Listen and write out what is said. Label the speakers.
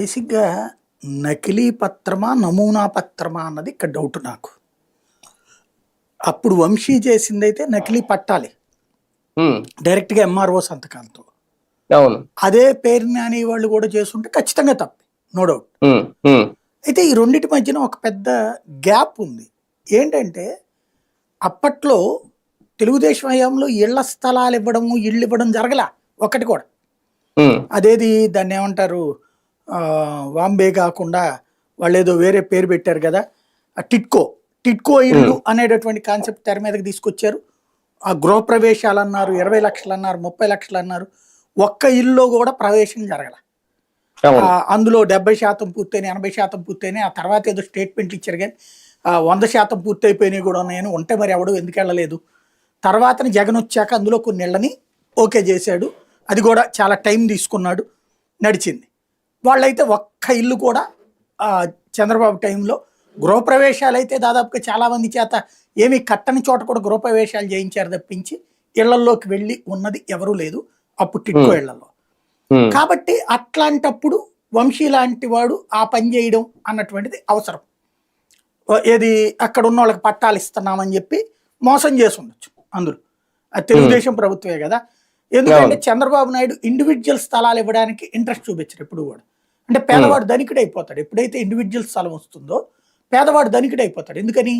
Speaker 1: బేసిక్‌గా నకిలీ పత్రమా? నమూనా పత్రమా? అన్నది ఇక్కడ డౌట్ నాకు. అప్పుడు వంశీ చేసిందైతే నకిలీ పట్టాలే. డైరెక్ట్‌గా ఎంఆర్ఓ సంతకాలతో.
Speaker 2: అవును.
Speaker 1: అదే పేరు నాని వాళ్ళు కూడా చేసుంటే ఖచ్చితంగా తప్పే. No doubt. అయితే ఈ రెండిటి మధ్యన ఒక పెద్ద గ్యాప్ ఉంది. ఏంటంటే అప్పట్లో తెలుగుదేశం హయాంలో ఇళ్ళ స్థలాలు ఇవ్వడము, ఇళ్ళు ఇవ్వడం జరగలా ఒకటి కూడా. అదేది దాన్నేమంటారు ఆహ్, వాంబే కాకుండా వాళ్ళేదో వేరే పేరు పెట్టారు గదా! ఆ టిడ్కో. టిడ్కో ఇల్లు అనేటటువంటి కాన్సెప్ట్ తెర మీదకి తీసుకొచ్చారు. ఆ గృహప్రవేశాలన్నారు, 20,00,000 అన్నారు, 30,00,000 అన్నారు. ఒక్క ఇల్లులో కూడా ప్రవేశం జరగల.
Speaker 2: అవును.
Speaker 1: ఆహ్, అందులో 70% పూర్తయినాయి, 80% పూర్తయినాయి. ఆ తర్వాత ఏదో స్టేట్మెంట్లు ఇచ్చారు గానీ ఆహ్, 100% పూర్తయిపోయినయి కూడా ఉన్నాయని. ఉంటే మరి ఎవడు ఎందుకెళ్ళలేదు? తర్వాతన జగన్ వచ్చాక అందులో కొన్ని ఇళ్ళని ఓకే చేశాడు. అది కూడా చాలా టైం తీసుకున్నాడు. నడిచింది. వాళ్ళైతే ఒక్క ఇల్లు కూడా చంద్రబాబు టైంలో గృహప్రవేశాలైతే దాదాపుగా చాలా మంది చేత ఏమీ కట్టని చోట కూడా గృహప్రవేశాలు చేయించారు తప్పించి ఇళ్ళల్లోకి వెళ్ళి ఉన్నది ఎవరూ లేదు. అప్పుడు
Speaker 2: హ్మ్. ఇళ్ళలో.
Speaker 1: కాబట్టి అట్లాంటప్పుడు వంశీ లాంటి వాడు ఆ పని చేయడం అన్నటువంటిది అవసరం. ఏది అక్కడ ఉన్న వాళ్ళకి పట్టాలు ఇస్తున్నామని చెప్పి మోసం చేసి ఉండొచ్చు అందులో. అది తెలుగుదేశం ప్రభుత్వమే కదా! ఎందుకంటే. చంద్రబాబు నాయుడు ఇండివిడ్యువల్ స్థలాలు ఇవ్వడానికి ఇంట్రెస్ట్ చూపించరు ఎప్పుడు కూడా. అంటే పేదవాడు ధనికుడైపోతాడు. ఎప్పుడైతే ఇండివిడ్యువల్ స్థలం వస్తుందో పేదవాడు ధనికుడైపోతాడు. ఎందుకని?